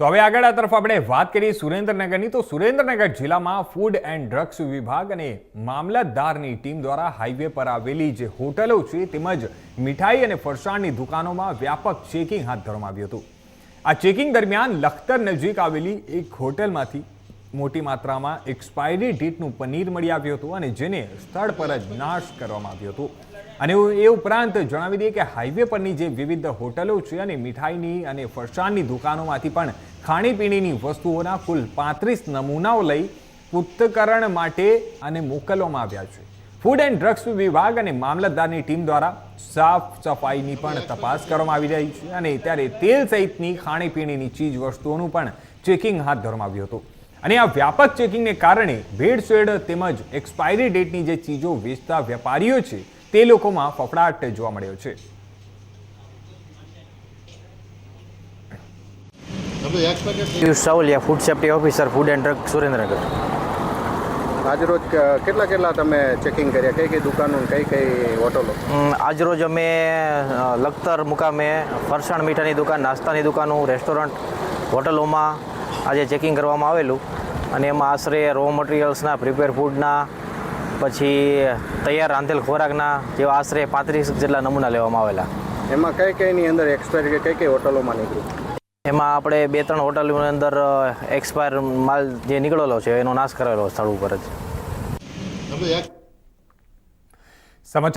તો હવે આગળ આ તરફ આપણે વાત કરીએ સુરેન્દ્રનગરની. તો સુરેન્દ્રનગર જિલ્લામાં ફૂડ એન્ડ ડ્રગ્સ વિભાગ અને મામલતદારની ટીમ દ્વારા હાઈવે પર આવેલી જે હોટલો છે તેમજ મીઠાઈ અને ફરસાણની દુકાનોમાં વ્યાપક ચેકિંગ હાથ ધરવામાં આવ્યું હતું. આ ચેકિંગ દરમિયાન લખતર નજીક આવેલી એક હોટલમાંથી મોટી માત્રામાં એક્સપાયરી ડેટનું પનીર મળી આવ્યું હતું અને જેને સ્થળ પર જ નાશ કરવામાં આવ્યું હતો. અને એ ઉપરાંત જણાવી દઈએ કે હાઈવે પરની જે વિવિધ હોટલો છે અને મીઠાઈની અને ફરસાણની દુકાનોમાંથી પણ ખાણીપીણીની વસ્તુઓના કુલ પાંત્રીસ નમૂનાઓ લઈ પૃથ્થકરણ માટે અને મોકલવામાં આવ્યા છે. ફૂડ એન્ડ ડ્રગ્સ વિભાગ અને મામલતદારની ટીમ દ્વારા સાફ સફાઈની પણ તપાસ કરવામાં આવી રહી છે અને ત્યારે તેલ સહિતની ખાણીપીણીની ચીજ વસ્તુઓનું પણ ચેકિંગ હાથ ધરવામાં આવ્યું હતું. અને આ વ્યાપક ચેકિંગને કારણે ભેળસેળ તેમજ એક્સપાયરી ડેટની જે ચીજો વેચતા વેપારીઓ છે તે લોકોમાં ફફડાટ જોવા મળ્યો છે. Piyush Savaliya food safety officer food and drug Surendranagar. આજરોજ કેટલા કેટલા તમે ચેકિંગ કર્યા? કઈ કઈ દુકાનો કઈ કઈ હોટલો? અમ, આજરોજ અમે લખતર મુકામે ફરસાણ મીઠાની દુકાન નાસ્તાની દુકાનો રેસ્ટોરન્ટ હોટલોમાં આજે ચેકિંગ કરવામાં આવેલું. અને એમાં આશરે રો મટીરિયલ્સના પ્રિપેર ફૂડના પછી તૈયાર રાંધેલ ખોરાકના જેવા આશરે પાંત્રીસ જેટલા નમૂના લેવામાં આવેલા. એમાં કઈ કઈની અંદર એક્સપાયર કે કઈ કઈ હોટલોમાં નીકળ્યું એમાં આપણે બે ત્રણ હોટલોની અંદર એક્સપાયર માલ જે નીકળેલો છે એનો નાશ કરેલો સ્થળ ઉપર જ. સમજ સમાચાર